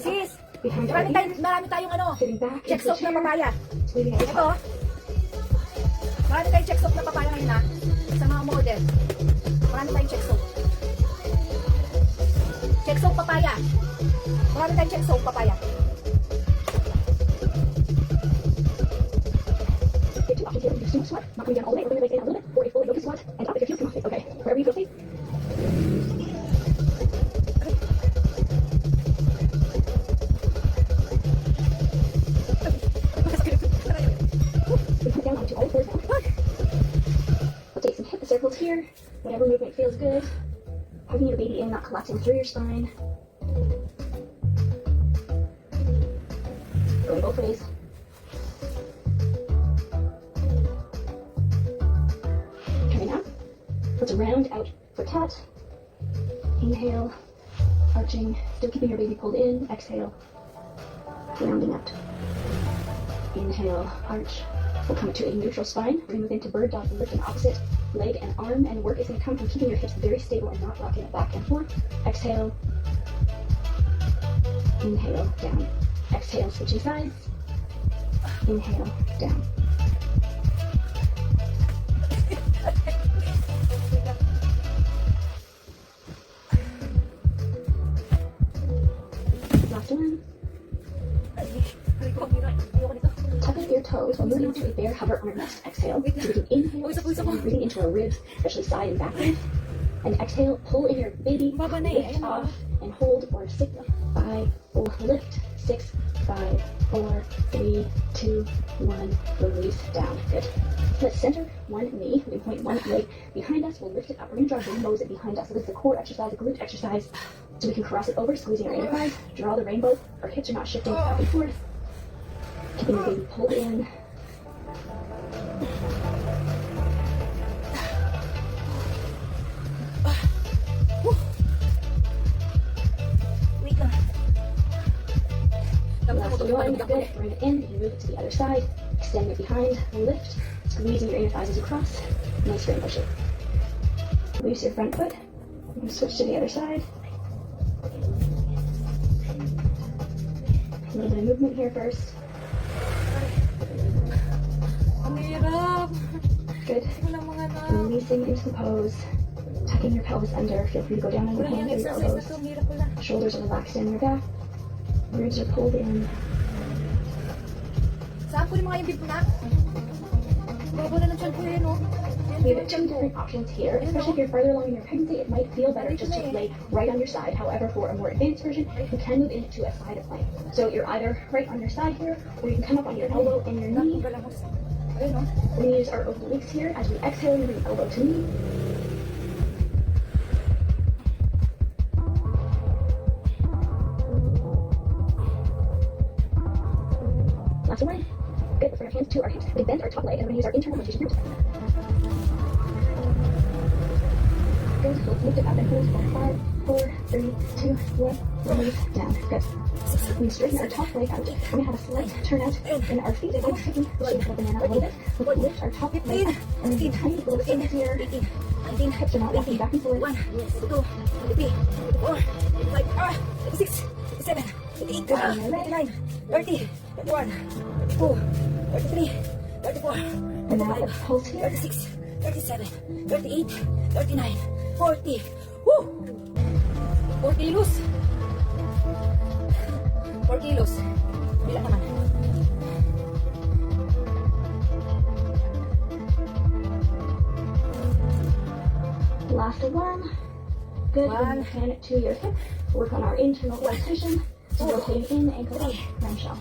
Sis, marami tayong, marami tayong ano, check soap na papaya. Ito, marami tayong check soap na papaya ngayon ha, sa mga model. Marami tayong check soap. Check soap papaya. Marami tayong check soap papaya. Take two sumo squat, not coming down all the way, bring your legs in a little bit, or a fully yoga squat, and up if you feel. Okay. Whatever movement feels good. Hugging your baby in, not collapsing through your spine. Going both ways. Coming up. Let's round out for cat. Inhale, arching, still keeping your baby pulled in. Exhale, rounding out. Inhale, arch. We'll come to a neutral spine. Bring move into bird dog. Lift an opposite leg and arm, and work is going to come from keeping your hips very stable and not rocking it back and forth. Exhale. Inhale, down. Exhale, switching sides. Inhale, down. Last one. Tuck up your toes while moving to a bear hover on our next exhale. So we can inhale, breathing into our ribs, especially side and back ribs. And exhale, pull in your baby, na eh, lift off, and hold for six, five, four, lift, six, five, four, three, two, one, release down. Good. Let's center one knee. We point one leg behind us. We'll lift it up. We're gonna draw rainbows it behind us. So this is a core exercise, a glute exercise. So we can cross it over, squeezing our inner thighs, draw the rainbow. Our hips are not shifting back and forth. Keeping your baby pulled in. Wait lang. Last one, good. Bring it in. You move it to the other side. Extend it behind. Lift. Squeezing your inner thighs as you cross. Nice rainbow shape. Loose your front foot. Can switch to the other side. A little bit of movement here first. Good. Walang mga na. Releasing into the pose. Tucking your pelvis under. Feel free to go down on your hands or your elbows. to. Ang hirap pala. Shoulders are relaxed in your back. Ribs are pulled in. Saan ko yung mga yung bib na? Babo na ng tiyan ko yun. We have two different options here, especially if you're further along in your pregnancy, it might feel better just to lay eh. right on your side. However, for a more advanced version, you can move into a side plank. So you're either right on your side here, or you can come up on your elbow and your knee. Oh. Use our obliques here as we exhale, moving elbow to knee. Last one. Good. Let's bring our hands to our hips. We bend our top leg and we're going to use our internal rotation here. Good. Let's lift it up and hold for five, four, three, two, one. Release down. Good. We straightened our top leg out, and we have a slight turnout in our feet. Again, shaking the banana a little bit. We lift our top leg up, and then do tiny little things here. Hips are not rocking back and forth. One, two, three, four, five, ah, six, seven, eight, nine, thirty, one, two, thirty-three, thirty-four, and then I Woo! Forty loose. 4 kilos. Bilang naman. Last one. Good. One. Hand to your hip. Work on our internal rotation. So rotating in, ankle up, round shell.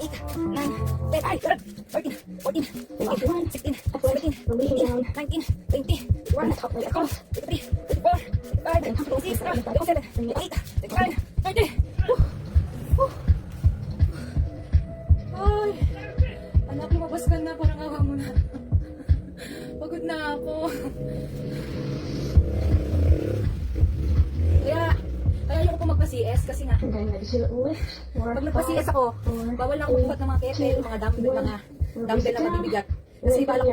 eight, nine, ten, twelve, thirteen, fourteen, fifteen, sixteen, seventeen, eighteen, nineteen, twenty, one. Ay, anak, lumabas ka na. Parang awa mo ako. Kaya, kaya ayoko magpa-CS kasi nga. And then, bawal na ako magbuhat ng mga kettle, mga dumbbell, mga dumbbell na mabibigat. Kasi bala ko,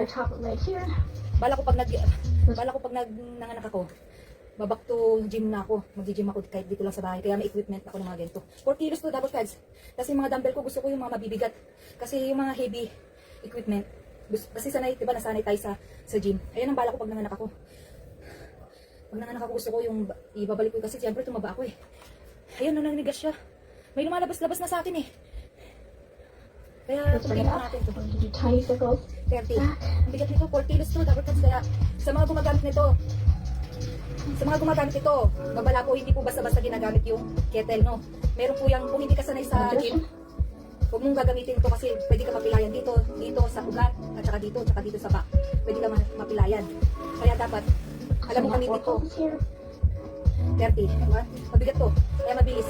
bala ko pag nag, bala ko pag nag, nanganak ako, babak to gym na ako. Magji-gym ako kahit dito lang sa bahay. Kaya may equipment ako ng mga ganito. 4 kilos to double pads. Kasi mga dumbbell ko gusto ko yung mga mabibigat. Kasi yung mga heavy equipment, kasi sanay, diba nasanay tayo sa, sa gym. Ayan ang bala ko pag nanganak ako. Pag nanganak ako gusto ko yung ba- ibabalik ko kasi siyempre tumaba ako eh. Ayun, nananigas siya. May lumalabas-labas na sa akin eh. Kaya tingnan up. natin to. We're going to do tiny circles. 30. Ang bigat nito, 4 kilos to, double cuts. Kaya sa mga gumagamit nito, sa mga gumagamit nito, babala po, hindi po basta-basta ginagamit yung kettle, no? Meron po yung, kung hindi ka sanay sa gym, huwag mong gagamitin ito kasi pwede ka mapilayan dito, dito sa ugat, at saka dito, at saka dito sa back. Pwede ka ma- mapilayan. Kaya dapat, alam mo So we kung got hindi four to, pulses here. 30. Diba? Mabigat to. Kaya mabilis.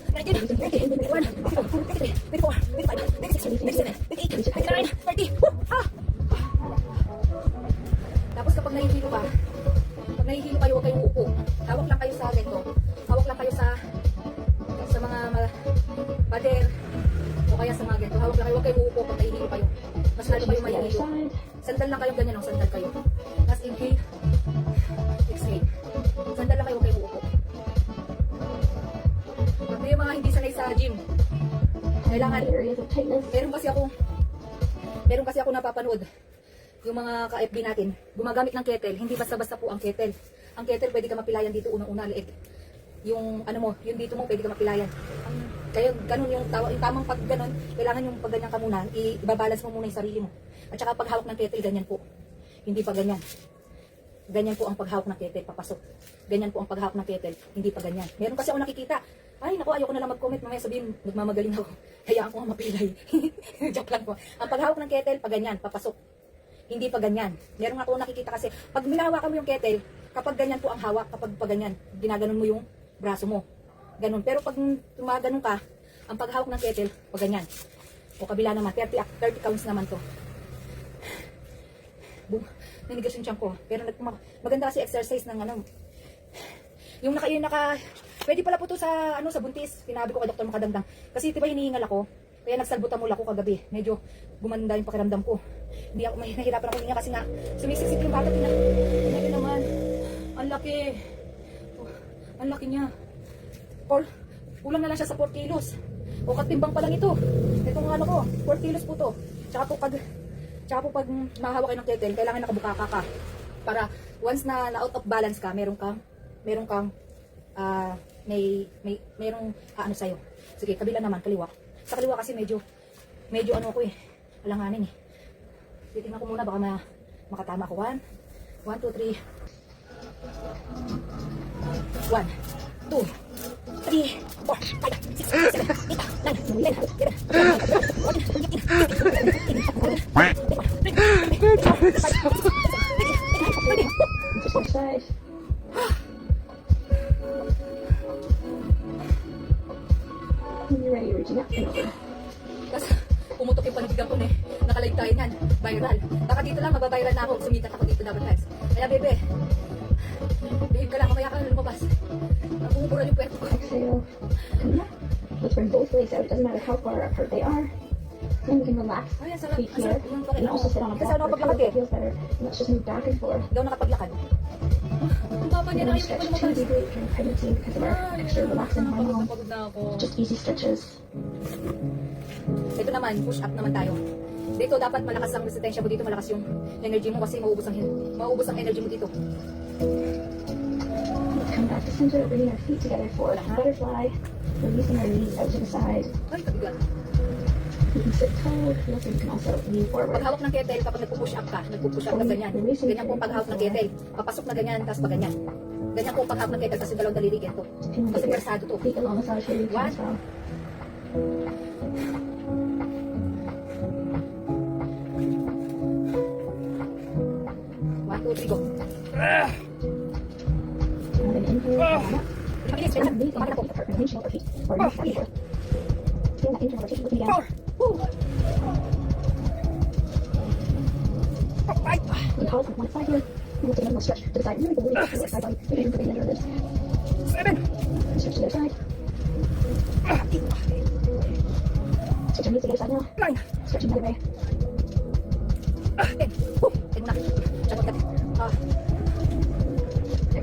lang ganyan, oh. sandal kayo. Tapos inhale, exhale. Sandal lang kayo, kayo uupo. Pag yung mga hindi sanay sa gym, kailangan, meron kasi ako, meron kasi ako napapanood, yung mga ka-FB natin, gumagamit ng kettle, hindi basta-basta po ang kettle. Ang kettle, pwede ka mapilayan dito unang-una, liig. Yung ano mo, yung dito mo, pwede ka mapilayan. Ang, kaya ganun yung, tawa, yung tamang pag ganun, kailangan yung pag ganyan ka muna, ibabalance mo muna yung sarili mo. At saka pag hawak ng kettle, ganyan po. Hindi pa ganyan. Ganyan po ang paghawak ng kettle, papasok. Ganyan po ang paghawak ng kettle, hindi pa ganyan. Meron kasi ako nakikita, ay naku, ayoko na lang mag-comment, mamaya sabihin, nagmamagaling ako. Kaya ako nga mapilay. Joke lang po. Ang paghawak ng kettle, pa ganyan, papasok. Hindi pa ganyan. Meron ako nakikita kasi, pag minahawakan mo yung kettle, kapag ganyan po ang hawak, kapag pa ganyan, ginaganon mo yung braso mo. Ganun. Pero pag tumaganon ka, ang paghawak ng kettle, pa ganyan. O kabila naman, 30, ac- 30 counts naman to. Boom. Nanigas yung tiyan ko. Pero maganda kasi exercise ng ano. Yung naka, yung naka, pwede pala po to sa, ano, sa buntis. Sinabi ko kay Dr. Makadangdang. Kasi diba hinihingal ako. Kaya nagsalbutamol ako kagabi. Medyo gumanda yung pakiramdam ko. Hindi ako, may nahirapan ako hininga kasi nga, sumisisip yung bata. Tina naman. Ang laki. Oh, ang laki niya. Paul, kulang na lang siya sa 4 kilos. O katimbang pa lang ito. Itong ano ko, 4 kilos po to. Tsaka po pag, tsaka po pag mahawak kayo ng kettle, kailangan nakabukaka ka. Para once na, na out of balance ka, meron kang, meron kang, ah, may, may, merong ah, ano sa'yo. Sige, kabila naman, kaliwa. Sa kaliwa kasi medyo, medyo ano ako eh, alanganin eh. Titingnan ko muna, baka ma, makatama ko. 1, 1, 2, 3, 1, 2, Tapos, pumutok yung panibigan ko eh. Nakalive tayo niyan. Viral. Baka dito lang, mababiral na ako. Sumikat ako dito double times. Kaya bebe, behave ka lang. Mamaya ka na lumabas. Exhale. Come up. Let's bring both legs out. Doesn't matter how far apart they are. Then we can relax. Ay, sarap. Here. mo. also sit on a Kasi block or pillow that feels better. And let's just move back and forth. Daw nakapaglakad. Ang baba niya na We're going to kayo. stretch Hindi ko deeply during pregnancy because of our extra relaxing hormone. Just easy stretches. Ito naman, push up naman tayo. Dito dapat malakas ang resistensya mo dito, malakas yung energy mo kasi maubos ang maubos ang energy mo dito. Back to center, bringing our feet together for a butterfly. Releasing our knees out to the side. You can sit tall. Feel free, you can also lean forward. Pag hawak ng kettle, kapag nagpo-push up ka, nagpo-push up ka ganyan. Ganyan po paghawak ng kettle. Papasok na ganyan, tapos pa ganyan. Ganyan po paghawak ng kettle, kasi dalawang daliri ganito. And Kasi persado to. feet along the side can One. as well. One, two, three, go. And Stretch another way. Uh, in. Woo. Take one up. Jump up. Uh.